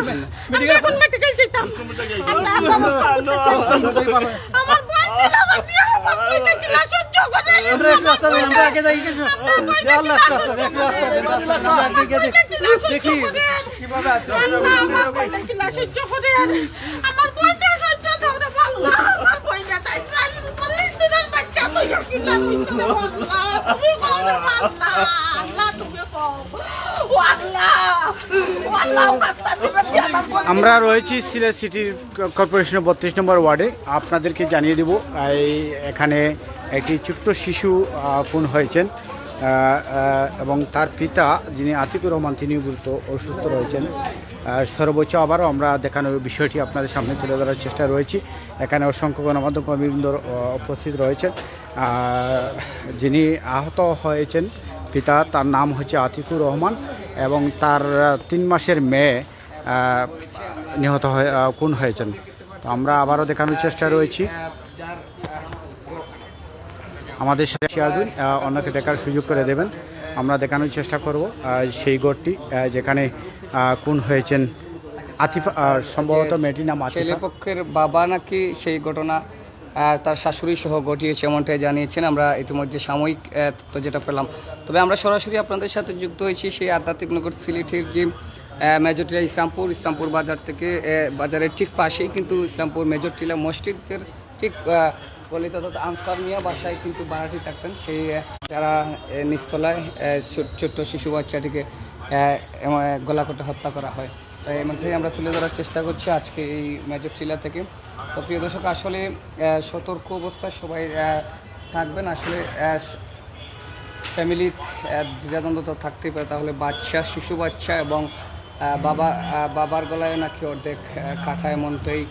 আমরা এখন মেডিকেল যেতাম। আমরা বোন দিল আমার বিয়ে আমার বোনকে কিলা সহ্য করে আমরা একটু রাস্তা আমরা আগে যাই কিছু আল্লাহ রাস্তা একটু রাস্তা আমরা আগে গিয়ে দেখি। দেখি। আল্লাহ আমার বোনকে কিলা সহ্য করে? আমার বোনটা সহ্য করে আল্লাহ আমার বোনটা তাই জানি চল্লিশ দিনের বাচ্চা তুই কিলা সহ্য আল্লাহ তুমি কও না আল্লাহ আল্লাহ তুমি কও ও আল্লাহ ও আল্লাহ কি আমার রয়েছি সিলেট সিটি কর্পোরেশনের বত্রিশ নম্বর ওয়ার্ডে। আপনাদেরকে জানিয়ে দেব, এই এখানে একটি ছোট্ট শিশু খুন হয়েছেন। এবং তার পিতা, যিনি আতিকুর রহমান তিনি গুরুত্ব অসুস্থ রয়েছেন। সর্বোচ্চ আবারও আমরা দেখানোর বিষয়টি আপনাদের সামনে তুলে ধরার চেষ্টা রয়েছি। এখানে অসংখ্য গণমাধ্যম কর্মীবৃন্দ উপস্থিত রয়েছেন। যিনি আহত হয়েছেন, পিতা, তার নাম হচ্ছে আতিকুর রহমান এবং তার তিন মাসের মেয়ে নিহত হয়ে খুন হয়েছেন। তো আমরা আবারও দেখানোর চেষ্টা রয়েছি। আমাদের সাথে অন্যকে দেখার সুযোগ করে দেবেন। আমরা দেখানোর চেষ্টা করব সেই আহ, যেখানে খুন হয়েছেন আতিফা সম্ভবত মেয়েটির নাম ছেলেপক্ষের বাবা নাকি সেই ঘটনা তার শাশুড়ি সহ ঘটিয়েছে এমনটাই জানিয়েছেন। আমরা ইতিমধ্যে সাময়িক তথ্য যেটা পেলাম। তবে আমরা সরাসরি আপনাদের সাথে যুক্ত হয়েছি সেই আধ্যাত্মিক নগর সিলেটের যে মেজরটিলা ইসলামপুর ইসলামপুর বাজার থেকে বাজারের ঠিক পাশেই কিন্তু ইসলামপুর মেজরটিলা মসজিদের ঠিক গলিত আনসার নিয়ে বাসায় কিন্তু বাড়াটি থাকতেন। সেই যারা ছোট- ছোট্ট শিশু বাচ্চাটিকে গলা কেটে হত্যা করা হয়। তাই এমনটাই আমরা তুলে ধরার চেষ্টা করছি আজকে এই মেজর টিলা থেকে। তো প্রিয় দর্শক, আসলে সতর্ক অবস্থায় সবাই থাকবেন। আসলে ফ্যামিলি দ্বিধাদ্বন্দ্ব তো থাকতেই পারে। তাহলে বাচ্চা, শিশু বাচ্চা এবং বাবা বাবার গলায় নাকি অর্ধেক কাঠায় কাঠা এমনটাই